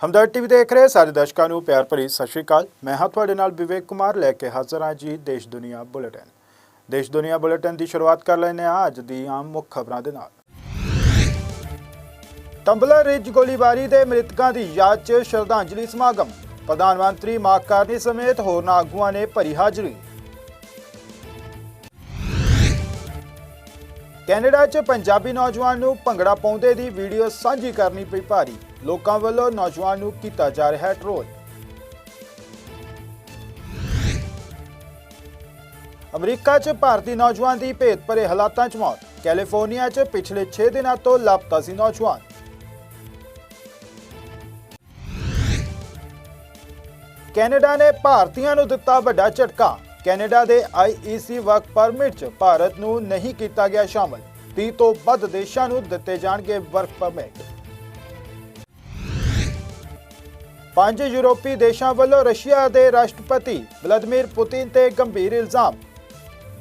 ਹਮਦਰਦ TV ਦੇਖ ਰਹੇ ਸਾਰੇ ਦਰਸ਼ਕਾਂ ਨੂੰ ਪਿਆਰ ਭਰੀ ਸਤਿ ਸ਼੍ਰੀ ਅਕਾਲ। ਮੈਂ ਹਾਂ ਤੁਹਾਡੇ ਨਾਲ ਵਿਵੇਕ ਕੁਮਾਰ, ਲੈ ਕੇ ਹਾਜ਼ਰ ਹਾਂ ਜੀ ਦੇਸ਼ ਦੁਨੀਆ ਬੁਲੇਟਿਨ। ਦੇਸ਼ ਦੁਨੀਆ ਬੁਲੇਟਿਨ ਦੀ ਸ਼ੁਰੂਆਤ ਕਰ ਲੈਂਦੇ ਹਾਂ ਅੱਜ ਦੀ ਆਮ ਮੁੱਖ ਖਬਰਾਂ ਦੇ ਨਾਲ। ਟੰਬਲਰ ਰਿਜ ਗੋਲੀਬਾਰੀ ਦੇ ਮ੍ਰਿਤਕਾਂ ਦੀ ਯਾਦ 'ਚ ਸ਼ਰਧਾਂਜਲੀ ਸਮਾਗਮ। ਪ੍ਰਧਾਨ ਮੰਤਰੀ ਮਾਰਕ ਕਾਰਨੀ ਸਮੇਤ ਹੋਰਨਾਂ ਆਗੂਆਂ ਨੇ ਭਰੀ ਹਾਜ਼ਰੀ। ਕੈਨੇਡਾ 'ਚ ਪੰਜਾਬੀ ਨੌਜਵਾਨ ਨੂੰ ਭੰਗੜਾ ਪਾਉਂਦੇ ਦੀ ਵੀਡੀਓ ਸਾਂਝੀ ਕਰਨੀ ਪਈ ਭਾਰੀ। ਲੋਕਾਂ ਵੱਲੋਂ ਨੌਜਵਾਨ ਨੂੰ ਕੀਤਾ ਜਾ ਰਿਹਾ ਹੈ ਟ੍ਰੋਲ। ਅਮਰੀਕਾ 'ਚ ਭਾਰਤੀ ਨੌਜਵਾਨ ਦੀ ਭੇਤ ਭਰੇ ਹਾਲਾਤਾਂ 'ਚ ਮੌਤ। ਕੈਲੀਫੋਰਨੀਆ 'ਚ ਪਿਛਲੇ 6 ਦਿਨਾਂ ਤੋਂ ਲਾਪਤਾ ਸੀ ਨੌਜਵਾਨ। ਕੈਨੇਡਾ ਨੇ ਭਾਰਤੀਆਂ ਨੂੰ ਦਿੱਤਾ ਵੱਡਾ ਝਟਕਾ। ਕੈਨੇਡਾ ਦੇ ਆਈਈਸੀ ਵਰਕ ਪਰਮਿਟ 'ਚ ਭਾਰਤ ਨੂੰ ਨਹੀਂ ਕੀਤਾ ਗਿਆ ਸ਼ਾਮਲ। 30 ਤੋਂ ਵੱਧ ਦੇਸ਼ਾਂ ਨੂੰ ਦਿੱਤੇ ਜਾਣਗੇ ਵਰਕ ਪਰਮਿਟ। ਪੰਜ ਯੂਰਪੀ ਦੇਸ਼ਾਂ ਵੱਲੋਂ ਰਸ਼ੀਆ ਦੇ ਰਾਸ਼ਟਰਪਤੀ ਵਲਾਦੀਮੀਰ ਪੁਤਿਨ ਤੇ ਗੰਭੀਰ ਇਲਜ਼ਾਮ।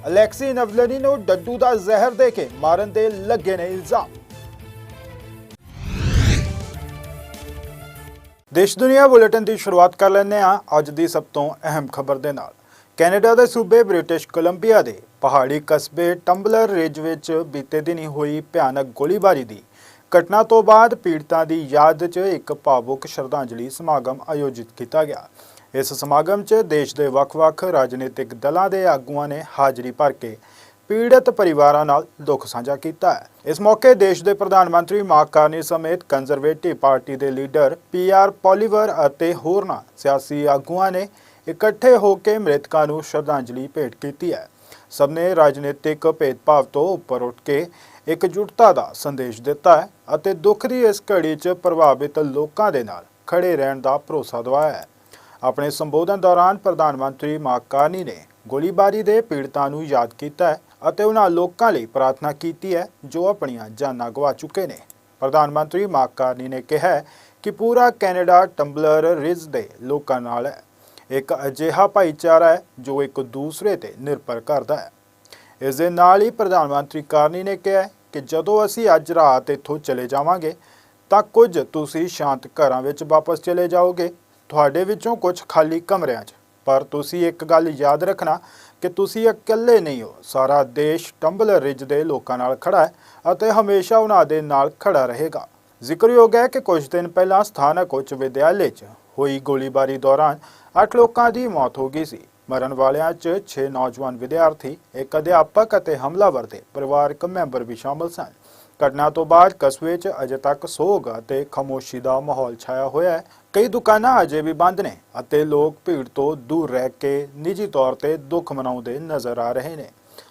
ਅਲੈਕਸੀ ਨਵਲਨੀ ਨੂੰ ਡੱਡੂ ਦਾ ਜ਼ਹਿਰ ਦੇ ਕੇ ਮਾਰਨ ਦੇ ਲੱਗੇ ਨੇ ਇਲਜ਼ਾਮ। ਦੇਸ਼ ਦੁਨੀਆ ਬੁਲੇਟਿਨ ਦੀ ਸ਼ੁਰੂਆਤ ਕਰ ਲੈਂਦੇ ਹਾਂ ਅੱਜ ਦੀ ਸਭ ਤੋਂ ਅਹਿਮ ਖਬਰ ਦੇ ਨਾਲ। ਕੈਨੇਡਾ ਦੇ ਸੂਬੇ ਬ੍ਰਿਟਿਸ਼ ਕੋਲੰਬੀਆ ਦੇ ਪਹਾੜੀ ਕਸਬੇ ਟੰਬਲਰ ਰਿਜ ਵਿੱਚ ਬੀਤੇ ਦਿਨੀ ਹੋਈ ਭਿਆਨਕ ਗੋਲੀਬਾਰੀ ਦੀ ਘਟਨਾ ਤੋਂ ਬਾਅਦ ਪੀੜਤਾਂ ਦੀ ਯਾਦ 'ਚ ਇੱਕ ਭਾਵੁਕ ਸ਼ਰਧਾਂਜਲੀ ਸਮਾਗਮ ਆਯੋਜਿਤ ਕੀਤਾ ਗਿਆ। ਇਸ ਸਮਾਗਮ 'ਚ ਦੇਸ਼ ਦੇ ਵੱਖ-ਵੱਖ ਰਾਜਨੀਤਿਕ ਦਲਾਂ ਦੇ ਆਗੂਆਂ ਨੇ ਹਾਜ਼ਰੀ ਭਰ ਕੇ ਪੀੜਤ ਪਰਿਵਾਰਾਂ ਨਾਲ ਦੁੱਖ ਸਾਂਝਾ ਕੀਤਾ। ਹੈ ਇਸ ਮੌਕੇ ਦੇਸ਼ ਦੇ ਪ੍ਰਧਾਨ ਮੰਤਰੀ ਮਾਰਕ ਕਾਰਨੀ ਸਮੇਤ ਕੰਜ਼ਰਵੇਟਿਵ ਪਾਰਟੀ ਦੇ ਲੀਡਰ ਪੀਆਰ ਪੋਲੀਵਰ ਅਤੇ ਹੋਰਨਾਂ ਸਿਆਸੀ ਆਗੂਆਂ ਨੇ ਇਕੱਠੇ ਹੋ ਕੇ ਮ੍ਰਿਤਕਾਂ ਨੂੰ ਸ਼ਰਧਾਂਜਲੀ ਭੇਟ ਕੀਤੀ ਹੈ। ਸਭ ਨੇ ਰਾਜਨੀਤਿਕ ਭੇਦਭਾਵ ਤੋਂ ਉੱਪਰ ਉੱਠ ਕੇ ਇਕਜੁੱਟਤਾ ਦਾ ਸੰਦੇਸ਼ ਦਿੱਤਾ ਹੈ ਅਤੇ ਦੁੱਖ ਦੀ ਇਸ ਘੜੀ 'ਚ ਪ੍ਰਭਾਵਿਤ ਲੋਕਾਂ ਦੇ ਨਾਲ ਖੜੇ ਰਹਿਣ ਦਾ ਭਰੋਸਾ ਦਿਵਾਇਆ ਹੈ। ਆਪਣੇ ਸੰਬੋਧਨ ਦੌਰਾਨ ਪ੍ਰਧਾਨ ਮੰਤਰੀ ਮਾਰਕ ਕਾਰਨੀ ਨੇ ਗੋਲੀਬਾਰੀ ਦੇ ਪੀੜਤਾਂ ਨੂੰ ਯਾਦ ਕੀਤਾ ਹੈ ਅਤੇ ਉਹਨਾਂ ਲੋਕਾਂ ਲਈ ਪ੍ਰਾਰਥਨਾ ਕੀਤੀ ਹੈ, ਜੋ ਆਪਣੀਆਂ ਜਾਨਾਂ ਗਵਾ ਚੁੱਕੇ ਨੇ। ਪ੍ਰਧਾਨ ਮੰਤਰੀ ਮਾਰਕ ਕਾਰਨੀ ਨੇ ਕਿਹਾ ਕਿ ਪੂਰਾ ਕੈਨੇਡਾ ਟੰਬਲਰ ਰਿਜ ਦੇ ਲੋਕਾਂ ਨਾਲ ਹੈ। ਇੱਕ ਅਜਿਹਾ ਭਾਈਚਾਰਾ ਹੈ ਜੋ ਇੱਕ ਦੂਸਰੇ ਤੇ ਨਿਰਭਰ ਕਰਦਾ ਹੈ। ਇਸ ਦੇ ਨਾਲ ਹੀ ਪ੍ਰਧਾਨ ਮੰਤਰੀ ਕਾਰਨੀ ਨੇ ਕਿਹਾ ਕਿ ਜਦੋਂ ਅਸੀਂ ਅੱਜ ਰਾਤ ਇੱਥੋਂ ਚਲੇ ਜਾਵਾਂਗੇ, ਤਾਂ ਕੁਝ ਤੁਸੀਂ ਸ਼ਾਂਤ ਘਰਾਂ ਵਿੱਚ ਵਾਪਸ ਚਲੇ ਜਾਓਗੇ, ਤੁਹਾਡੇ ਵਿੱਚੋਂ ਕੁਝ ਖਾਲੀ ਕਮਰਿਆਂ 'ਚ। ਪਰ ਤੁਸੀਂ ਇੱਕ ਗੱਲ ਯਾਦ ਰੱਖਣਾ ਕਿ ਤੁਸੀਂ ਇਕੱਲੇ ਨਹੀਂ ਹੋ। ਸਾਰਾ ਦੇਸ਼ ਟੰਬਲ ਰਿਜ ਦੇ ਲੋਕਾਂ ਨਾਲ ਖੜਾ ਹੈ ਅਤੇ ਹਮੇਸ਼ਾ ਉਹਨਾਂ ਦੇ ਨਾਲ ਖੜਾ ਰਹੇਗਾ। ਜ਼ਿਕਰਯੋਗ ਹੈ ਕਿ ਕੁਝ ਦਿਨ ਪਹਿਲਾਂ ਸਥਾਨਕ ਉੱਚ ਵਿਦਿਆਲੇ 'ਚ ਹੋਈ ਗੋਲੀਬਾਰੀ ਦੌਰਾਨ 8 ਲੋਕਾਂ ਦੀ ਮੌਤ ਹੋ ਗਈ ਸੀ। ਮਰਨ ਵਾਲਿਆਂ 'ਚ 6 ਨੌਜਵਾਨ ਵਿਦਿਆਰਥੀ, ਇੱਕ ਅਧਿਆਪਕ ਅਤੇ ਹਮਲਾਵਰ ਦੇ ਪਰਿਵਾਰਕ ਮੈਂਬਰ ਵੀ ਸ਼ਾਮਲ ਸਨ। ਘਟਨਾ ਤੋਂ ਬਾਅਦ ਕਸਬੇ 'ਚ ਅਜੇ ਤੱਕ ਸੋਗ ਅਤੇ ਖਾਮੋਸ਼ੀ ਦਾ ਮਾਹੌਲ ਛਾਇਆ ਹੋਇਆ ਹੈ। ਕਈ ਦੁਕਾਨਾਂ ਅਜੇ ਵੀ ਬੰਦ ਨੇ ਅਤੇ ਲੋਕ ਭੀੜ ਤੋਂ ਦੂਰ ਰਹਿ ਕੇ ਨਿੱਜੀ ਤੌਰ ਤੇ ਦੁੱਖ ਮਨਾਉਂਦੇ ਨਜ਼ਰ ਆ ਰਹੇ ਨੇ।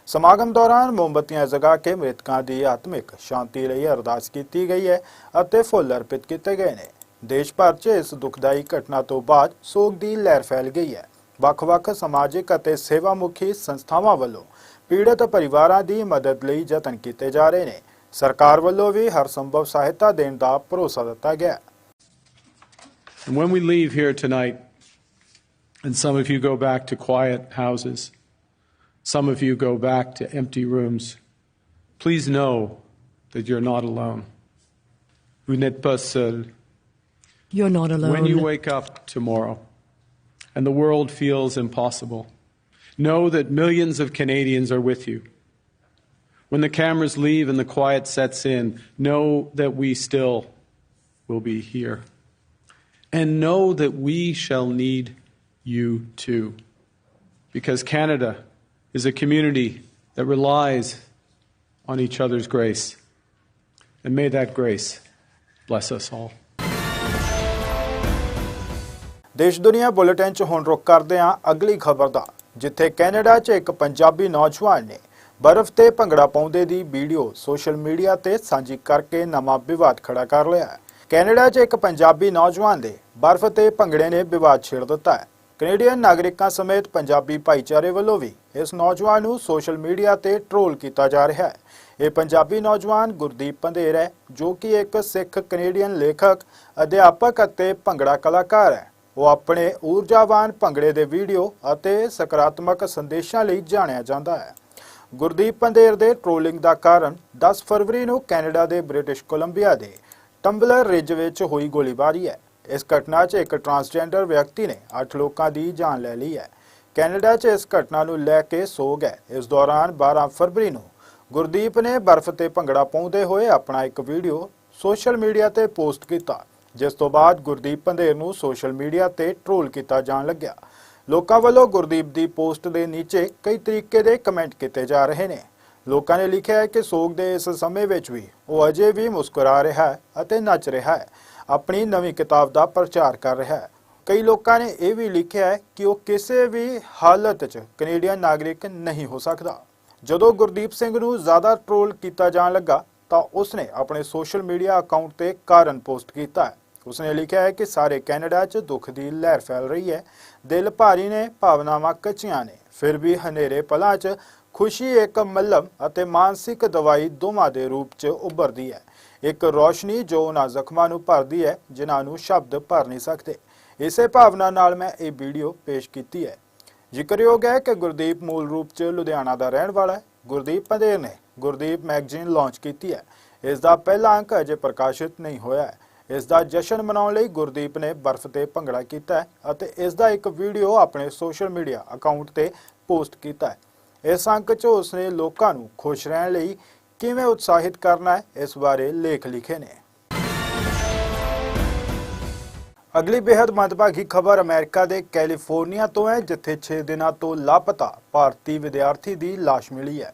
ਸਮਾਗਮ ਦੌਰਾਨ ਮੋਮਬੱਤੀਆਂ ਜਗਾ ਕੇ ਮ੍ਰਿਤਕਾਂ ਦੀ ਆਤਮਿਕ ਸ਼ਾਂਤੀ ਲਈ ਅਰਦਾਸ ਕੀਤੀ ਗਈ ਹੈ ਅਤੇ ਫੁੱਲ ਅਰਪਿਤ ਕੀਤੇ ਗਏ ਨੇ। ਦੇਸ਼ ਭਰ 'ਚ ਇਸ ਦੁਖਦਾਈ ਘਟਨਾ ਤੋਂ ਬਾਅਦ ਸੋਗ ਦੀ ਲਹਿਰ ਫੈਲ ਗਈ ਹੈ ਵੱਖ-ਵੱਖ ਸਮਾਜਿਕ ਅਤੇ ਸੇਵਾ ਮੁਖੀ ਸੰਸਥਾਵਾਂ ਵੱਲੋਂ ਪੀੜਤ ਪਰਿਵਾਰਾਂ ਦੀ ਮਦਦ ਲਈ ਯਤਨ ਕੀਤੇ ਜਾ ਰਹੇ ਨੇ ਸਰਕਾਰ ਵੱਲੋਂ ਵੀ ਹਰ ਸੰਭਵ ਸਹਾਇਤਾ ਦੇਣ ਦਾ ਭਰੋਸਾ ਦਿੱਤਾ ਗਿਆ ਹੈ And when we leave here tonight, and some of you go back to quiet houses, some of you go back to empty rooms, please know that you're not alone. Vous n'êtes pas seul. You're not alone. When you wake up tomorrow and the world feels impossible, know that millions of Canadians are with you. When the cameras leave and the quiet sets in, know that we still will be here. And know that we shall need you too. Because Canada is a community that relies on each other's grace. And may that grace bless us all. ਦੇਸ਼ ਦੁਨੀਆ bulletin 'ਚ ਹੁਣ ਰੁਕ ਕਰਦੇ ਹਾਂ ਅਗਲੀ ਖਬਰ ਦਾ, ਜਿੱਥੇ ਕੈਨੇਡਾ 'ਚ ਇੱਕ ਪੰਜਾਬੀ ਨੌਜਵਾਨ ਨੇ ਬਰਫ਼ ਤੇ ਭੰਗੜਾ ਪਾਉਂਦੇ ਦੀ ਵੀਡੀਓ ਸੋਸ਼ਲ ਮੀਡੀਆ ਤੇ ਸਾਂਝੀ ਕਰਕੇ ਨਵਾਂ ਵਿਵਾਦ ਖੜਾ ਕਰ ਲਿਆ ਹੈ। ਕੈਨੇਡਾ 'ਚ ਇੱਕ ਪੰਜਾਬੀ ਨੌਜਵਾਨ ਦੇ ਬਰਫ਼ ਤੇ ਭੰਗੜੇ ਨੇ ਵਿਵਾਦ ਛੇੜ ਦਿੱਤਾ ਹੈ। ਕੈਨੇਡੀਅਨ ਨਾਗਰਿਕਾਂ ਸਮੇਤ ਪੰਜਾਬੀ ਭਾਈਚਾਰੇ ਵੱਲੋਂ ਵੀ ਇਸ ਨੌਜਵਾਨ ਨੂੰ ਸੋਸ਼ਲ ਮੀਡੀਆ ਤੇ ਟ੍ਰੋਲ ਕੀਤਾ ਜਾ ਰਿਹਾ ਹੈ। ਇਹ ਪੰਜਾਬੀ ਨੌਜਵਾਨ ਗੁਰਦੀਪ ਪੰਧੇਰ ਹੈ, ਜੋ ਕਿ ਇੱਕ ਸਿੱਖ ਕੈਨੇਡੀਅਨ ਲੇਖਕ, ਅਧਿਆਪਕ ਅਤੇ ਭੰਗੜਾ ਕਲਾਕਾਰ ਹੈ। ਉਹ ਆਪਣੇ ਊਰਜਾਵਾਨ ਭੰਗੜੇ ਦੇ ਵੀਡੀਓ ਅਤੇ ਸਕਾਰਾਤਮਕ ਸੰਦੇਸ਼ਾਂ ਲਈ ਜਾਣਿਆ ਜਾਂਦਾ ਹੈ। ਗੁਰਦੀਪ ਪੰਧੇਰ ਦੇ ਟ੍ਰੋਲਿੰਗ ਦਾ ਕਾਰਨ 10 ਫਰਵਰੀ ਨੂੰ ਕੈਨੇਡਾ ਦੇ ਬ੍ਰਿਟਿਸ਼ ਕੋਲੰਬੀਆ ਦੇ ਟੰਬਲਰ ਰਿਜ ਵਿੱਚ ਹੋਈ ਗੋਲੀਬਾਰੀ ਹੈ। ਇਸ ਘਟਨਾ 'ਚ ਇੱਕ ਟਰਾਂਸਜੈਂਡਰ ਵਿਅਕਤੀ ਨੇ 8 ਲੋਕਾਂ ਦੀ ਜਾਨ ਲੈ ਲਈ ਹੈ। ਕੈਨੇਡਾ 'ਚ ਇਸ ਘਟਨਾ ਨੂੰ ਲੈ ਕੇ ਸੋਗ ਹੈ। ਇਸ ਦੌਰਾਨ 12 ਫਰਵਰੀ ਨੂੰ ਗੁਰਦੀਪ ਨੇ ਬਰਫ਼ ਤੇ ਭੰਗੜਾ ਪਾਉਂਦੇ ਹੋਏ ਆਪਣਾ ਇੱਕ ਵੀਡੀਓ ਸੋਸ਼ਲ ਮੀਡੀਆ ਤੇ ਪੋਸਟ ਕੀਤਾ। ਜਿਸ ਤੋਂ ਬਾਅਦ ਗੁਰਦੀਪ ਪੰਧੇਰ ਨੂੰ ਸੋਸ਼ਲ ਮੀਡੀਆ ਤੇ ਟ੍ਰੋਲ ਕੀਤਾ ਜਾਣ ਲੱਗਿਆ। ਲੋਕਾਂ ਵੱਲੋਂ ਗੁਰਦੀਪ ਦੀ ਪੋਸਟ ਦੇ ਨੀਚੇ ਕਈ ਤਰੀਕੇ ਦੇ ਕਮੈਂਟ ਕੀਤੇ ਜਾ ਰਹੇ ਨੇ। ਲੋਕਾਂ ਨੇ ਲਿਖਿਆ ਹੈ ਕਿ ਸੋਗ ਦੇ ਇਸ ਸਮੇਂ ਵਿੱਚ ਵੀ ਉਹ ਅਜੇ ਵੀ ਮੁਸਕਰਾ ਰਿਹਾ ਹੈ ਅਤੇ ਨੱਚ ਰਿਹਾ ਹੈ। ਆਪਣੀ ਨਵੀਂ ਕਿਤਾਬ ਦਾ ਪ੍ਰਚਾਰ ਕਰ ਰਿਹਾ ਹੈ। ਕਈ ਲੋਕਾਂ ਨੇ ਇਹ ਵੀ ਲਿਖਿਆ ਹੈ ਕਿ ਉਹ ਕਿਸੇ ਵੀ ਹਾਲਤ 'ਚ ਕੈਨੇਡੀਅਨ ਨਾਗਰਿਕ ਨਹੀਂ ਹੋ ਸਕਦਾ। ਜਦੋਂ ਗੁਰਦੀਪ ਸਿੰਘ ਨੂੰ ਜ਼ਿਆਦਾ ਟ੍ਰੋਲ ਕੀਤਾ ਜਾਣ ਲੱਗਾ ਤਾਂ ਉਸਨੇ ਆਪਣੇ ਸੋਸ਼ਲ ਮੀਡੀਆ ਅਕਾਊਂਟ ਤੇ ਕਾਰਨ ਪੋਸਟ ਕੀਤਾ ਹੈ। ਉਸਨੇ ਲਿਖਿਆ ਹੈ ਕਿ ਸਾਰੇ ਕੈਨੇਡਾ 'ਚ ਦੁੱਖ ਦੀ ਲਹਿਰ ਫੈਲ ਰਹੀ ਹੈ। ਦਿਲ ਭਾਰੀ ਨੇ, ਭਾਵਨਾਵਾਂ ਕੱਚੀਆਂ ਨੇ। ਫਿਰ ਵੀ ਹਨੇਰੇ ਪਲਾਂ 'ਚ ਖੁਸ਼ੀ ਇੱਕ ਮੱਲਮ ਅਤੇ ਮਾਨਸਿਕ ਦਵਾਈ ਦੋਵਾਂ ਦੇ ਰੂਪ 'ਚ ਉੱਭਰਦੀ ਹੈ। ਇੱਕ ਰੋਸ਼ਨੀ ਜੋ ਉਹਨਾਂ ਜ਼ਖਮਾਂ ਨੂੰ ਭਰਦੀ ਹੈ, ਜਿਨ੍ਹਾਂ ਨੂੰ ਸ਼ਬਦ ਭਰ ਨਹੀਂ ਸਕਦੇ। ਇਸੇ ਭਾਵਨਾ ਨਾਲ ਮੈਂ ਇਹ ਵੀਡੀਓ ਪੇਸ਼ ਕੀਤੀ ਹੈ। ਜ਼ਿਕਰਯੋਗ ਹੈ ਕਿ ਗੁਰਦੀਪ ਮੂਲ ਰੂਪ 'ਚ ਲੁਧਿਆਣਾ ਦਾ ਰਹਿਣ ਵਾਲਾ ਹੈ। ਗੁਰਦੀਪ ਪੰਧੇਰ ਨੇ ਗੁਰਦੀਪ ਮੈਗਜ਼ੀਨ ਲਾਂਚ ਕੀਤੀ ਹੈ। ਇਸ ਦਾ ਪਹਿਲਾ ਅੰਕ ਅਜੇ ਪ੍ਰਕਾਸ਼ਿਤ ਨਹੀਂ ਹੋਇਆ ਹੈ। ਇਸ ਦਾ ਜਸ਼ਨ ਮਨਾਉਣ ਲਈ ਗੁਰਦੀਪ ਨੇ ਬਰਫ਼ ਤੇ ਭੰਗੜਾ ਕੀਤਾ ਅਤੇ ਇਸ ਦਾ ਇੱਕ ਵੀਡੀਓ ਆਪਣੇ ਸੋਸ਼ਲ ਮੀਡੀਆ ਅਕਾਊਂਟ ਤੇ ਪੋਸਟ ਕੀਤਾ ਹੈ। ਇਸ ਅੰਕ 'ਚ ਉਸਨੇ ਲੋਕਾਂ ਨੂੰ ਖੁਸ਼ ਰਹਿਣ ਲਈ ਕਿਵੇਂ ਉਤਸ਼ਾਹਿਤ ਕਰਨਾ ਹੈ, ਇਸ ਬਾਰੇ ਲੇਖ ਲਿਖੇ ਨੇ। ਅਗਲੀ ਬੇहद ਮੰਦਭਾਗੀ ਖਬਰ ਅਮਰੀਕਾ ਦੇ ਕੈਲੀਫੋਰਨੀਆ ਤੋਂ ਹੈ, ਜਿੱਥੇ 6 ਦਿਨਾਂ ਤੋਂ ਲਾਪਤਾ ਭਾਰਤੀ ਵਿਦਿਆਰਥੀ ਦੀ ਲਾਸ਼ ਮਿਲੀ ਹੈ।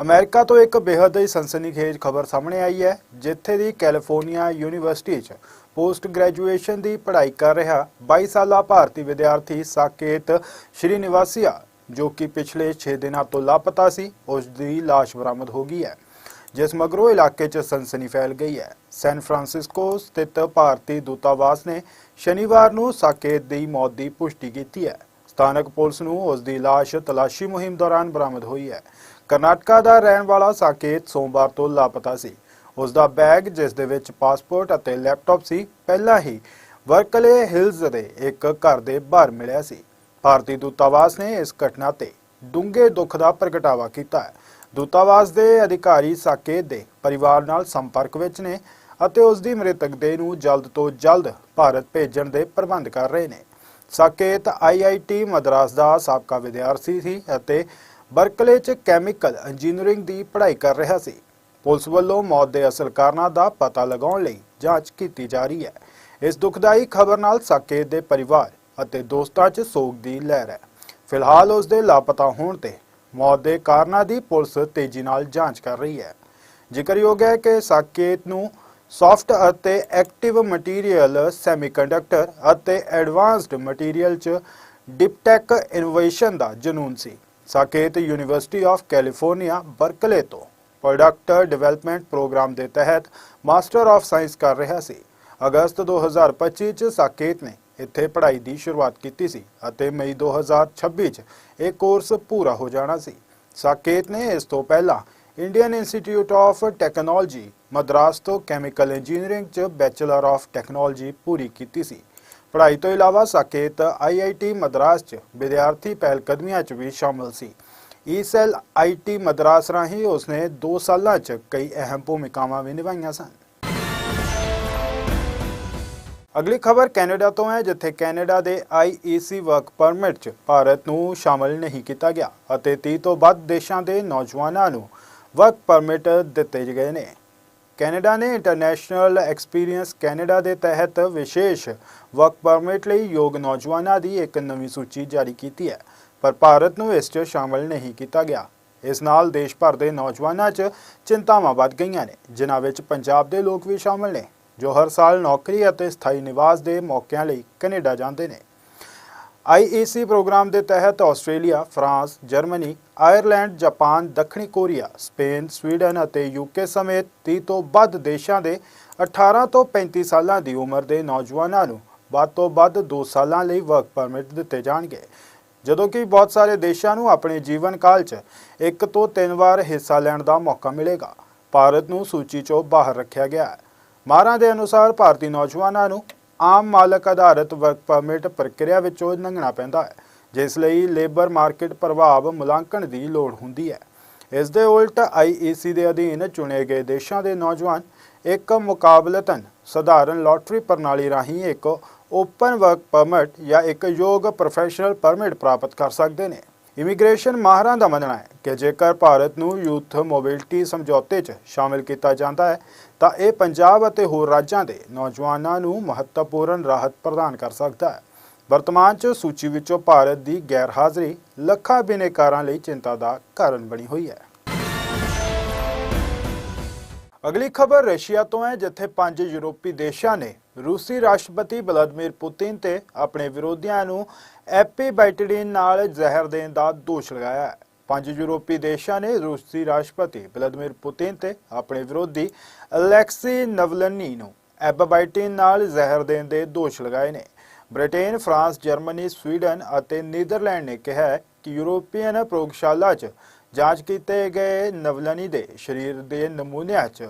ਅਮਰੀਕਾ ਤੋਂ ਇੱਕ ਬੇहद ਹੀ ਸਨਸਨੀਖੇਜ ਖਬਰ ਸਾਹਮਣੇ ਆਈ ਹੈ, ਜਿੱਥੇ ਦੀ ਕੈਲੀਫੋਰਨੀਆ ਯੂਨੀਵਰਸਿਟੀ 'ਚ ਪੋਸਟ ਗ੍ਰੈਜੂਏਸ਼ਨ ਦੀ ਪੜ੍ਹਾਈ ਕਰ ਰਿਹਾ 22 ਸਾਲਾ ਭਾਰਤੀ ਵਿਦਿਆਰਥੀ ਸਾਕੇਤ ਸ਼੍ਰੀਨਿਵਾਸੀਆ, ਜੋ ਕਿ ਪਿਛਲੇ 6 ਦਿਨਾਂ ਤੋਂ ਲਾਪਤਾ ਸੀ, ਉਸ ਦੀ ਲਾਸ਼ ਬਰਾਮਦ ਹੋ ਗਈ ਹੈ, ਜਿਸ ਮਗਰੋਂ ਇਲਾਕੇ 'ਚ ਸਨਸਨੀ ਫੈਲ ਗਈ ਹੈ। ਸੈਨ ਫਰਾਂਸਿਸਕੋ ਸਥਿਤ ਭਾਰਤੀ ਦੂਤਾਵਾਸ ਨੇ ਸ਼ਨੀਵਾਰ ਨੂੰ ਸਾਕੇਤ ਦੀ ਮੌਤ ਦੀ ਪੁਸ਼ਟੀ ਕੀਤੀ ਹੈ। ਸਥਾਨਕ ਪੁਲਿਸ ਨੂੰ ਉਸ ਦੀ ਲਾਸ਼ ਤਲਾਸ਼ੀ ਮੁਹਿੰਮ ਦੌਰਾਨ ਬਰਾਮਦ ਹੋਈ ਹੈ। ਕਰਨਾਟਕਾ ਦਾ ਰਹਿਣ ਵਾਲਾ ਸਾਕੇਤ ਸੋਮਵਾਰ ਤੋਂ ਲਾਪਤਾ ਸੀ। ਉਸ ਦਾ ਬੈਗ, ਜਿਸ ਦੇ ਵਿੱਚ ਪਾਸਪੋਰਟ ਅਤੇ ਲੈਪਟਾਪ ਸੀ, ਪਹਿਲਾਂ ਹੀ ਵਰਕਲੇ ਹਿਲਜ਼ ਦੇ ਇੱਕ ਘਰ ਦੇ ਬਾਹਰ ਮਿਲਿਆ ਸੀ। ਭਾਰਤੀ ਦੂਤਾਵਾਸ ਨੇ ਇਸ ਘਟਨਾ ਤੇ ਡੂੰਘੇ ਦੁੱਖ ਦਾ ਪ੍ਰਗਟਾਵਾ ਕੀਤਾ ਹੈ। ਦੂਤਾਵਾਸ ਦੇ ਅਧਿਕਾਰੀ ਸਾਕੇਤ ਦੇ ਪਰਿਵਾਰ ਨਾਲ ਸੰਪਰਕ ਵਿੱਚ ਨੇ ਅਤੇ ਉਸ ਦੀ ਮ੍ਰਿਤਕ ਦੇਹ ਨੂੰ ਜਲਦ ਤੋਂ ਜਲਦ ਭਾਰਤ ਭੇਜਣ ਦੇ ਪ੍ਰਬੰਧ ਕਰ ਰਹੇ ਨੇ। ਸਾਕੇਤ ਆਈਆਈਟੀ ਮਦਰਾਸ ਦਾ ਸਾਬਕਾ ਵਿਦਿਆਰਥੀ ਸੀ ਅਤੇ ਬਰਕਲੇ 'ਚ ਕੈਮੀਕਲ ਇੰਜੀਨੀਅਰਿੰਗ ਦੀ ਪੜ੍ਹਾਈ ਕਰ ਰਿਹਾ ਸੀ। ਪੁਲਿਸ ਵੱਲੋਂ ਮੌਤ ਦੇ ਅਸਲ ਕਾਰਨਾਂ ਦਾ ਪਤਾ ਲਗਾਉਣ ਲਈ ਜਾਂਚ ਕੀਤੀ ਜਾ ਰਹੀ ਹੈ। ਇਸ ਦੁਖਦਾਈ ਖਬਰ ਨਾਲ ਸਾਕੇਤ ਦੇ ਪਰਿਵਾਰ ਅਤੇ ਦੋਸਤਾਂ 'ਚ ਸੋਗ ਦੀ ਲਹਿਰ ਹੈ। ਫਿਲਹਾਲ ਉਸ ਦੇ ਲਾਪਤਾ ਹੋਣ ਤੇ ਮੌਤ ਦੇ ਕਾਰਨਾਂ ਦੀ ਪੁਲਿਸ ਤੇਜ਼ੀ ਨਾਲ ਜਾਂਚ ਕਰ ਰਹੀ ਹੈ। ਜ਼ਿਕਰਯੋਗ ਹੈ ਕਿ ਸਾਕੇਤ ਨੂੰ ਸੌਫਟ ਅਤੇ ਐਕਟਿਵ ਮਟੀਰੀਅਲ, ਸੈਮੀਕੰਡਕਟਰ ਅਤੇ ਐਡਵਾਂਸਡ ਮਟੀਰੀਅਲ 'ਚ ਡਿਪਟੈਕ ਇਨੋਵੇਸ਼ਨ ਦਾ ਜਨੂਨ ਸੀ। Saket university of California Berkeley ਤੋਂ ਪ੍ਰੋਡਕਟ ਡਿਵੈਲਪਮੈਂਟ ਪ੍ਰੋਗਰਾਮ ਦੇ ਤਹਿਤ ਮਾਸਟਰ ਆਫ ਸਾਇੰਸ ਕਰ ਰਿਹਾ ਸੀ। ਅਗਸਤ 2025 ਚ ਸਾਕੇਤ ਨੇ ਇੱਥੇ ਪੜ੍ਹਾਈ ਦੀ ਸ਼ੁਰੂਆਤ ਕੀਤੀ ਸੀ ਅਤੇ ਮਈ 2026 ਚ ਇਹ ਕੋਰਸ ਪੂਰਾ ਹੋ ਜਾਣਾ ਸੀ। ਸਾਕੇਤ ਨੇ ਇਸ ਤੋਂ ਪਹਿਲਾਂ Indian institute of technology Madras ਤੋਂ ਕੈਮੀਕਲ ਇੰਜੀਨੀਅਰਿੰਗ ਚ ਬੈਚਲਰ ਆਫ ਟੈਕਨੋਲੋਜੀ ਪੂਰੀ ਕੀਤੀ ਸੀ। ਪੜ੍ਹਾਈ ਤੋਂ ਇਲਾਵਾ ਸਾਕੇਤ ਆਈਆਈਟੀ ਮਦਰਾਸ ਚ ਵਿਦਿਆਰਥੀ ਪਹਿਲਕਦਮੀਆਂ ਚ ਵੀ ਸ਼ਾਮਲ ਸੀ। ਈਸੈਲ ਆਈਟੀ ਮਦਰਾਸ ਰਾਹੀਂ ਉਸਨੇ 2 ਸਾਲਾਂ ਚ ਕਈ ਅਹਿਮ ਭੂਮਿਕਾਵਾਂ ਵੀ ਨਿਭਾਈਆਂ ਸਨ। ਅਗਲੀ ਖਬਰ ਕੈਨੇਡਾ ਤੋਂ ਹੈ, ਜਿੱਥੇ ਕੈਨੇਡਾ ਦੇ ਆਈਈਸੀ ਵਰਕ ਪਰਮਿਟ 'ਚ ਭਾਰਤ ਨੂੰ ਸ਼ਾਮਲ ਨਹੀਂ ਕੀਤਾ ਗਿਆ ਅਤੇ 30 ਤੋਂ ਵੱਧ ਦੇਸ਼ਾਂ ਦੇ ਨੌਜਵਾਨਾਂ ਨੂੰ ਵਰਕ ਪਰਮਿਟ ਦਿੱਤੇ ਗਏ ਨੇ। ਕੈਨੇਡਾ ਨੇ ਇੰਟਰਨੈਸ਼ਨਲ ਐਕਸਪੀਰੀਅੰਸ ਕੈਨੇਡਾ ਦੇ ਤਹਿਤ ਵਿਸ਼ੇਸ਼ ਵਰਕ ਪਰਮਿਟ ਲਈ ਯੋਗ ਨੌਜਵਾਨਾਂ ਦੀ ਇੱਕ ਨਵੀਂ ਸੂਚੀ ਜਾਰੀ ਕੀਤੀ ਹੈ, ਪਰ ਭਾਰਤ ਨੂੰ ਇਸ 'ਚ ਸ਼ਾਮਲ ਨਹੀਂ ਕੀਤਾ ਗਿਆ। ਇਸ ਨਾਲ ਦੇਸ਼ ਭਰ ਦੇ ਨੌਜਵਾਨਾਂ 'ਚ ਚਿੰਤਾਵਾਂ ਵੱਧ ਗਈਆਂ ਨੇ, ਜਿਨ੍ਹਾਂ ਵਿੱਚ ਪੰਜਾਬ ਦੇ ਲੋਕ ਵੀ ਸ਼ਾਮਲ ਨੇ, ਜੋ ਹਰ ਸਾਲ ਨੌਕਰੀ ਅਤੇ ਸਥਾਈ ਨਿਵਾਸ ਦੇ ਮੌਕਿਆਂ ਲਈ ਕੈਨੇਡਾ ਜਾਂਦੇ ਨੇ। ਆਈਈਸੀ ਪ੍ਰੋਗਰਾਮ ਦੇ ਤਹਿਤ Australia, France, Germany, Ireland, Japan, ਦੱਖਣੀ ਕੋਰੀਆ, ਸਪੇਨ, ਸਵੀਡਨ ਅਤੇ ਯੂਕੇ ਸਮੇਤ 30 ਤੋਂ ਵੱਧ ਦੇਸ਼ਾਂ ਦੇ 18 ਤੋਂ 35 ਸਾਲਾਂ ਦੀ ਉਮਰ ਦੇ ਨੌਜਵਾਨਾਂ ਨੂੰ ਵੱਧ ਤੋਂ ਵੱਧ 2 ਸਾਲਾਂ ਲਈ ਵਰਕ ਪਰਮਿਟ ਦਿੱਤੇ ਜਾਣਗੇ। ਜਦੋਂ ਕਿ ਬਹੁਤ ਸਾਰੇ ਦੇਸ਼ਾਂ ਨੂੰ ਆਪਣੇ ਜੀਵਨ ਕਾਲ 'ਚ ਇੱਕ ਤੋਂ ਤਿੰਨ ਵਾਰ ਹਿੱਸਾ ਲੈਣ ਦਾ ਮੌਕਾ ਮਿਲੇਗਾ। ਭਾਰਤ ਨੂੰ ਸੂਚੀ 'ਚੋਂ ਬਾਹਰ ਰੱਖਿਆ ਗਿਆ ਹੈ। ਮਾਹਰਾਂ ਦੇ ਅਨੁਸਾਰ ਭਾਰਤੀ ਨੌਜਵਾਨਾਂ ਨੂੰ ਆਮ ਮਾਲਕ ਆਧਾਰਿਤ ਵਰਕ ਪਰਮਿਟ ਪ੍ਰਕਿਰਿਆ ਵਿੱਚੋਂ ਲੰਘਣਾ ਪੈਂਦਾ ਹੈ, ਜਿਸ ਲਈ ਲੇਬਰ ਮਾਰਕੀਟ ਪ੍ਰਭਾਵ ਮੁਲਾਂਕਣ ਦੀ ਲੋੜ ਹੁੰਦੀ ਹੈ। ਇਸ ਦੇ ਉਲਟ ਆਈਈਸੀ ਦੇ ਅਧੀਨ ਚੁਣੇ ਗਏ ਦੇਸ਼ਾਂ ਦੇ ਨੌਜਵਾਨ ਇੱਕ ਮੁਕਾਬਲਤਨ ਸਧਾਰਨ ਲਾਟਰੀ ਪ੍ਰਣਾਲੀ ਰਾਹੀਂ ਇੱਕ ਓਪਨ ਵਰਕ ਪਰਮਿਟ ਜਾਂ ਇੱਕ ਯੋਗ ਪ੍ਰੋਫੈਸ਼ਨਲ ਪਰਮਿਟ ਪ੍ਰਾਪਤ ਕਰ ਸਕਦੇ ਨੇ। ਇਮੀਗ੍ਰੇਸ਼ਨ ਮਾਹਰਾਂ ਦਾ ਮੰਨਣਾ ਹੈ ਕਿ ਜੇਕਰ ਭਾਰਤ ਨੂੰ ਯੂਥ ਮੋਬਿਲਿਟੀ ਸਮਝੌਤੇ 'ਚ ਸ਼ਾਮਿਲ ਕੀਤਾ ਜਾਂਦਾ ਹੈ, ਤਾਂ ਇਹ ਪੰਜਾਬ ਅਤੇ ਹੋਰ ਰਾਜਾਂ ਦੇ ਨੌਜਵਾਨਾਂ ਨੂੰ ਮਹੱਤਵਪੂਰਨ ਰਾਹਤ ਪ੍ਰਦਾਨ ਕਰ ਸਕਦਾ ਹੈ। ਵਰਤਮਾਨ 'ਚ ਸੂਚੀ ਵਿੱਚੋਂ ਭਾਰਤ ਦੀ ਗੈਰ ਹਾਜ਼ਰੀ ਲੱਖਾਂ ਬਿਨੇਕਾਰਾਂ ਲਈ ਚਿੰਤਾ ਦਾ ਕਾਰਨ ਬਣੀ ਹੋਈ ਹੈ। ਅਗਲੀ ਖਬਰ ਰਸ਼ੀਆ ਤੋਂ ਹੈ, ਜਿੱਥੇ ਪੰਜ ਯੂਰਪੀ ਦੇਸ਼ਾਂ ਨੇ ਰੂਸੀ ਰਾਸ਼ਟਰਪਤੀ ਵਲਾਦੀਮੀਰ ਪੁਤਿਨ ਤੇ ਆਪਣੇ ਵਿਰੋਧੀਆਂ ਨੂੰ ਐਪੀਬਾਈਟਿਡਿਨ ਨਾਲ ਜ਼ਹਿਰ ਦੇਣ ਦਾ ਦੋਸ਼ ਲਗਾਇਆ ਹੈ। ਪੰਜ ਯੂਰਪੀ ਦੇਸ਼ਾਂ ਨੇ ਰੂਸੀ ਰਾਸ਼ਟਰਪਤੀ ਵਲਾਦੀਮੀਰ ਪੁਤਿਨ ਤੇ ਆਪਣੇ ਵਿਰੋਧੀ ਅਲੈਕਸੀ ਨਵਲਨੀ ਨੂੰ ਐਪੀਬਾਈਟਿਨ ਨਾਲ ਜ਼ਹਿਰ ਦੇਣ ਦੇ ਦੋਸ਼ ਲਗਾਏ ਨੇ। ਬ੍ਰਿਟੇਨ, ਫਰਾਂਸ, ਜਰਮਨੀ, ਸਵੀਡਨ ਅਤੇ ਨੀਦਰਲੈਂਡ ਨੇ ਕਿਹਾ ਹੈ ਕਿ ਯੂਰੋਪੀਅਨ ਪ੍ਰਯੋਗਸ਼ਾਲਾ 'ਚ ਜਾਂਚ ਕੀਤੇ ਗਏ ਨਵਲਨੀ ਦੇ ਸਰੀਰ ਦੇ ਨਮੂਨਿਆਂ 'ਚ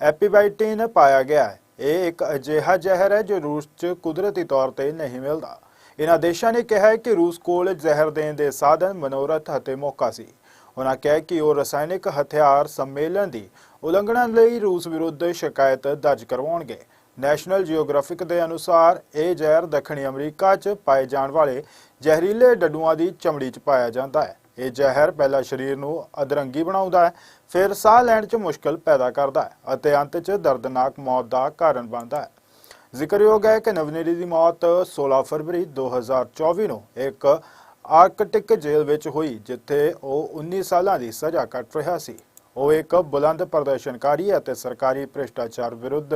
ਐਪੀਬਾਈਟਿਨ ਪਾਇਆ ਗਿਆ ਹੈ। ਇਹ ਇੱਕ ਅਜਿਹਾ ਜ਼ਹਿਰ ਹੈ ਜੋ ਰੂਸ 'ਚ ਕੁਦਰਤੀ ਤੌਰ ਤੇ ਨਹੀਂ ਮਿਲਦਾ। ਇਹਨਾਂ ਦੇਸ਼ਾਂ ਨੇ ਕਿਹਾ ਕਿ ਰੂਸ ਕੋਲ ਜ਼ਹਿਰ ਦੇਣ ਦੇ ਸਾਧਨ ਮਨੋਰਥ ਅਤੇ ਮੌਕਾ ਸੀ। ਉਹਨਾਂ ਕਿਹਾ ਕਿ ਉਹ ਰਸਾਇਣਿਕ ਹਥਿਆਰ ਸੰਮੇਲਨ ਦੀ ਉਲੰਘਣਾ ਲਈ ਰੂਸ ਵਿਰੁੱਧ ਸ਼ਿਕਾਇਤ ਦਰਜ ਕਰਵਾਉਣਗੇ। ਨੈਸ਼ਨਲ ਜੀਓਗ੍ਰਾਫਿਕ ਦੇ ਅਨੁਸਾਰ ਇਹ ਜ਼ਹਿਰ ਦੱਖਣੀ ਅਮਰੀਕਾ 'ਚ ਪਾਏ ਜਾਣ ਵਾਲੇ ਜ਼ਹਿਰੀਲੇ ਡੱਡੂਆਂ ਦੀ ਚਮੜੀ 'ਚ ਪਾਇਆ ਜਾਂਦਾ ਹੈ। ਇਹ ਜ਼ਹਿਰ ਪਹਿਲਾਂ ਸਰੀਰ ਨੂੰ ਅਧਰੰਗੀ ਬਣਾਉਂਦਾ ਹੈ, ਫਿਰ ਸਾਹ ਲੈਣ 'ਚ ਮੁਸ਼ਕਲ ਪੈਦਾ ਕਰਦਾ ਹੈ ਅਤੇ ਅੰਤ 'ਚ ਦਰਦਨਾਕ ਮੌਤ ਦਾ ਕਾਰਨ ਬਣਦਾ ਹੈ। ਜ਼ਿਕਰਯੋਗ ਹੈ ਕਿ ਨਵਨੀਰੀ ਦੀ ਮੌਤ 16 ਫਰਵਰੀ 2024 ਨੂੰ ਇੱਕ ਆਰਕਟਿਕ ਜੇਲ੍ਹ ਵਿੱਚ ਹੋਈ, ਜਿੱਥੇ ਉਹ 19 ਸਾਲਾਂ ਦੀ ਸਜ਼ਾ ਕੱਟ ਰਿਹਾ ਸੀ। ਉਹ ਇੱਕ ਬੁਲੰਦ ਪ੍ਰਦਰਸ਼ਨਕਾਰੀ ਅਤੇ ਸਰਕਾਰੀ ਭ੍ਰਿਸ਼ਟਾਚਾਰ ਵਿਰੁੱਧ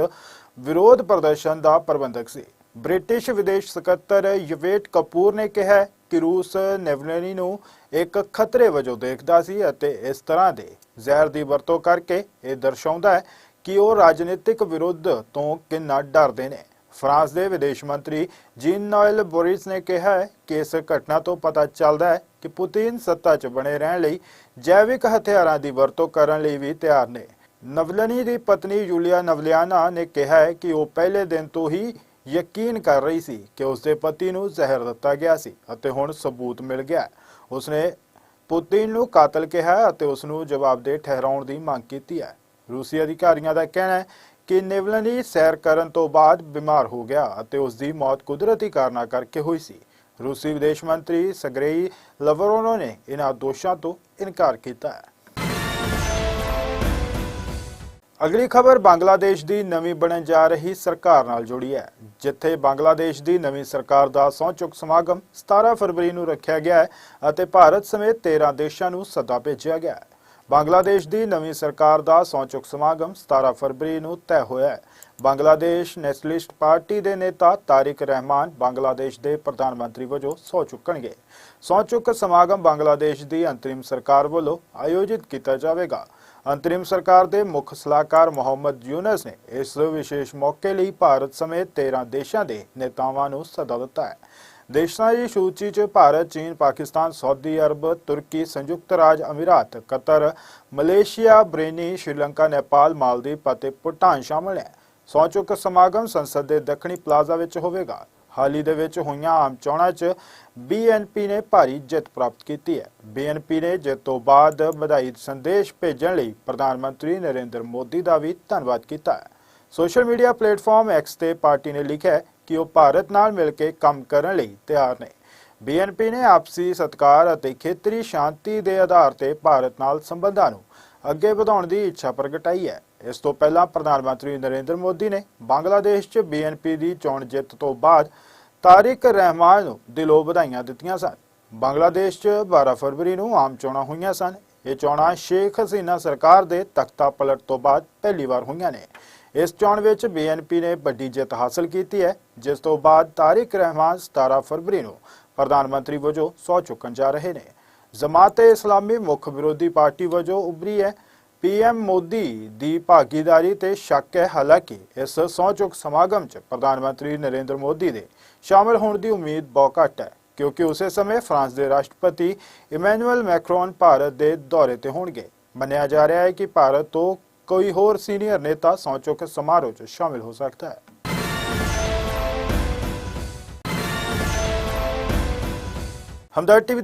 ਵਿਰੋਧ ਪ੍ਰਦਰਸ਼ਨ ਦਾ ਪ੍ਰਬੰਧਕ ਸੀ। ਬ੍ਰਿਟਿਸ਼ ਵਿਦੇਸ਼ ਸਕੱਤਰ ਯਵੇਟ ਕਪੂਰ ਨੇ ਕਿਹਾ ਹੈ ਕਿ ਨੂੰ ਇੱਕ ਖਤਰੇ ਵਜੋਂ ਦੇਖਦਾ ਸੀ ਅਤੇ ਇਸ ਤਰ੍ਹਾਂ ਦੇ ਜ਼ਹਿਰ ਦੀ ਵਰਤੋਂ ਕਰਕੇ ਇਹ ਦਰਸਾਉਂਦਾ ਹੈ ਕਿ ਉਹ ਰਾਜਨੀਤਿਕ ਵਿਰੋਧ ਤੋਂ ਕਿੰਨਾ ਡਰਦੇ ਨੇ। ਫਰਾਂਸ ਦੇ ਵਿਦੇਸ਼ ਮੰਤਰੀ ਜੀਨ ਨੋਇਲ ਬੋਰਿਸ ਨੇ ਕਿਹਾ ਹੈ ਕਿ ਇਸ ਘਟਨਾ ਤੋਂ ਪਤਾ ਚੱਲਦਾ ਹੈ ਕਿ ਪੁਤਿਨ ਸੱਤਾ 'ਚ ਬਣੇ ਰਹਿਣ ਲਈ ਜੈਵਿਕ ਹਥਿਆਰਾਂ ਦੀ ਵਰਤੋਂ ਕਰਨ ਲਈ ਵੀ ਤਿਆਰ ਨੇ। ਨਵਲਨੀ ਦੀ ਪਤਨੀ ਯੂਲੀਆ ਨਵਲਿਆਨਾ ਨੇ ਕਿਹਾ ਹੈ ਕਿ ਉਹ ਪਹਿਲੇ ਦਿਨ ਤੋਂ ਹੀ ਯਕੀਨ ਕਰ ਰਹੀ ਸੀ ਕਿ ਉਸਦੇ ਪਤੀ ਨੂੰ ਜ਼ਹਿਰ ਦਿੱਤਾ ਗਿਆ ਸੀ ਅਤੇ ਹੁਣ ਸਬੂਤ ਮਿਲ ਗਿਆ। ਹੈ। ਉਸਨੇ ਪੁਤਿਨ ਨੂੰ ਕਾਤਲ ਕਿਹਾ ਅਤੇ ਉਸ ਨੂੰ ਜਵਾਬਦੇਹ ਠਹਿਰਾਉਣ ਦੀ ਮੰਗ ਕੀਤੀ ਹੈ। ਰੂਸੀ ਅਧਿਕਾਰੀਆਂ ਦਾ ਕਹਿਣਾ ਹੈ ਕਿ ਨਿਵਲਨੀ ਸੈਰ ਕਰਨ ਤੋਂ ਬਾਅਦ ਬਿਮਾਰ ਹੋ ਗਿਆ ਅਤੇ ਉਸ ਦੀ ਮੌਤ ਕੁਦਰਤੀ ਕਾਰਨਾਂ ਕਰਕੇ ਹੋਈ ਸੀ। ਰੂਸੀ ਵਿਦੇਸ਼ ਮੰਤਰੀ ਸਗਰੇਈ ਲਵਰੋਨੋ ਨੇ ਇਹਨਾਂ ਦੋਸ਼ਾਂ ਤੋਂ ਇਨਕਾਰ ਕੀਤਾ ਹੈ। ਅਗਲੀ ਖਬਰ ਬੰਗਲਾਦੇਸ਼ ਦੀ ਨਵੀਂ ਬਣਨ ਜਾ ਰਹੀ ਸਰਕਾਰ ਨਾਲ ਜੁੜੀ ਹੈ, ਜਿੱਥੇ ਬੰਗਲਾਦੇਸ਼ ਦੀ ਨਵੀਂ ਸਰਕਾਰ ਦਾ ਸਹੁੰ ਚੁੱਕ ਸਮਾਗਮ 17 ਫਰਵਰੀ ਨੂੰ ਰੱਖਿਆ ਗਿਆ ਹੈ ਅਤੇ ਭਾਰਤ ਸਮੇਤ 13 ਦੇਸ਼ਾਂ ਨੂੰ ਸੱਦਾ ਭੇਜਿਆ ਗਿਆ ਹੈ। ਬੰਗਲਾਦੇਸ਼ ਦੀ ਨਵੀਂ ਸਰਕਾਰ ਦਾ ਸਹੁੰ ਚੁੱਕ ਸਮਾਗਮ 17 ਫਰਵਰੀ ਨੂੰ ਤੈਅ ਹੋਇਆ ਹੈ। ਬੰਗਲਾਦੇਸ਼ ਨੈਸ਼ਨਲਿਸਟ ਪਾਰਟੀ ਦੇ ਨੇਤਾ ਤਾਰਿਕ ਰਹਿਮਾਨ ਬੰਗਲਾਦੇਸ਼ ਦੇ ਪ੍ਰਧਾਨ ਮੰਤਰੀ ਵਜੋਂ ਸਹੁੰ ਚੁੱਕਣਗੇ। ਸਹੁੰ ਚੁੱਕ ਸਮਾਗਮ ਬੰਗਲਾਦੇਸ਼ ਦੀ ਅੰਤਰਿਮ ਸਰਕਾਰ ਵੱਲੋਂ ਆਯੋਜਿਤ ਕੀਤਾ ਜਾਵੇਗਾ। ਅੰਤਰਿਮ ਸਰਕਾਰ ਦੇ ਮੁੱਖ ਸਲਾਹਕਾਰ ਮੁਹੰਮਦ ਯੂਨਸ ਨੇ ਇਸ ਵਿਸ਼ੇਸ਼ ਮੌਕੇ ਲਈ ਭਾਰਤ ਸਮੇਤ 13 ਦੇਸ਼ਾਂ ਦੇ ਨੇਤਾਵਾਂ ਨੂੰ ਸੱਦਾ ਦਿੱਤਾ ਹੈ ਦੇਸ਼ਾਂ ਦੀ ਸੂਚੀ 'ਚ ਭਾਰਤ, ਚੀਨ, ਪਾਕਿਸਤਾਨ, ਸਾਊਦੀ ਅਰਬ, ਤੁਰਕੀ, ਸੰਯੁਕਤ ਰਾਜ Emirates, Qatar, Malaysia, Brunei, Sri Lanka, Nepal, Maldives ਅਤੇ ਭੂਟਾਨ ਸ਼ਾਮਲ ਹੈ। ਸਹੁੰ ਚੁੱਕ ਸਮਾਗਮ ਸੰਸਦ ਦੇ ਦੱਖਣੀ ਪਲਾਜ਼ਾ ਵਿੱਚ ਹੋਵੇਗਾ। ਹਾਲ ਹੀ ਦੇ ਵਿੱਚ ਹੋਈਆਂ ਆਮ ਚੋਣਾਂ 'ਚ ਬੀਐਨਪੀ ਨੇ ਭਾਰੀ ਜਿੱਤ ਪ੍ਰਾਪਤ ਕੀਤੀ ਹੈ। ਬੀਐਨਪੀ ਨੇ ਜਿੱਤ ਤੋਂ ਬਾਅਦ ਵਧਾਈ ਸੰਦੇਸ਼ ਭੇਜਣ ਲਈ ਪ੍ਰਧਾਨ ਮੰਤਰੀ ਨਰਿੰਦਰ ਮੋਦੀ ਦਾ ਵੀ ਧੰਨਵਾਦ ਕੀਤਾ ਹੈ। ਸੋਸ਼ਲ ਮੀਡੀਆ ਪਲੇਟਫਾਰਮ ਐਕਸ ਤੇ ਪਾਰਟੀ ਨੇ ਲਿਖਿਆ ਕਿ ਉਹ ਭਾਰਤ ਨਾਲ ਮਿਲ ਕੇ ਕੰਮ ਕਰਨ ਲਈ ਤਿਆਰ ਨੇ। ਬੀਐਨਪੀ ਨੇ ਆਪਸੀ ਸਤਕਾਰ ਅਤੇ ਖੇਤਰੀ ਸ਼ਾਂਤੀ ਦੇ ਆਧਾਰ ਤੇ ਭਾਰਤ ਨਾਲ ਸੰਬੰਧਾਂ ਨੂੰ ਅੱਗੇ ਵਧਾਉਣ ਦੀ ਇੱਛਾ ਪ੍ਰਗਟਾਈ ਹੈ। ਇਸ ਤੋਂ ਪਹਿਲਾਂ ਪ੍ਰਧਾਨ ਮੰਤਰੀ ਨਰਿੰਦਰ ਮੋਦੀ ਨੇ ਬੰਗਲਾਦੇਸ਼ 'ਚ ਬੀਐਨਪੀ ਦੀ ਚੋਣ ਜਿੱਤ ਤੋਂ ਬਾਅਦ ਤਾਰਿਕ ਰਹਿਮਾਨ ਨੂੰ ਦਿਲੋਂ ਵਧਾਈਆਂ ਦਿੱਤੀਆਂ ਸਨ। ਬੰਗਲਾਦੇਸ਼ 'ਚ 12 ਫਰਵਰੀ ਨੂੰ ਆਮ ਚੋਣਾਂ ਹੋਈਆਂ ਸਨ। ਇਹ ਚੋਣਾਂ ਸ਼ੇਖ ਹਸੀਨਾ ਸਰਕਾਰ ਦੇ ਤਖਤਾ ਪਲਟ ਤੋਂ ਬਾਅਦ ਪਹਿਲੀ ਵਾਰ ਹੋਈਆਂ ਨੇ। ਇਸ ਚੋਣ ਵਿੱਚ ਬੀਐਨਪੀ ਨੇ ਵੱਡੀ ਜਿੱਤ ਹਾਸਲ ਕੀਤੀ ਹੈ, ਜਿਸ ਤੋਂ ਬਾਅਦ ਤਾਰਿਕ ਰਹਿਮਾਨ 17 ਫਰਵਰੀ ਨੂੰ ਪ੍ਰਧਾਨ ਮੰਤਰੀ ਵਜੋਂ ਸਹੁੰ ਚੁੱਕਣ ਜਾ ਰਹੇ ਨੇ। ਜਮਾਤ-ਏ ਇਸਲਾਮੀ ਮੁੱਖ ਵਿਰੋਧੀ ਪਾਰਟੀ ਵਜੋਂ ਉੱਭਰੀ ਹੈ। ਪੀਐਮ ਮੋਦੀ ਦੀ ਭਾਗੀਦਾਰੀ ਤੇ ਸ਼ੱਕ ਹੈ। ਹਾਲਾਂਕਿ ਇਸ ਸਹੁੰ ਸਮਾਗਮ 'ਚ ਪ੍ਰਧਾਨ ਮੰਤਰੀ ਨਰਿੰਦਰ ਮੋਦੀ ਦੇ ਸ਼ਾਮਲ ਹੋਣ ਦੀ ਉਮੀਦ ਬਹੁਤ ਘੱਟ ਹੈ, ਕਿਉਂਕਿ ਉਸੇ ਸਮੇਂ ਫਰਾਂਸ ਦੇ ਰਾਸ਼ਟਰਪਤੀ ਇਮੈਨੂਅਲ ਮੈਕਰੋਨ ਭਾਰਤ ਦੇ ਦੌਰੇ ਤੇ ਹੋਣਗੇ। ਮੰਨਿਆ ਜਾ ਰਿਹਾ ਹੈ ਕਿ ਭਾਰਤ ਤੋਂ ਕੋਈ ਹੋਰ ਸੀਨੀਅਰ ਨੇਤਾ ਸਹੁੰ ਚੁੱਕ ਸਮਾਰੋਹ 'ਚ ਸ਼ਾਮਿਲ ਹੋ ਸਕਦਾ ਹੈ। ਹਮਦਰ ਟੀਵੀ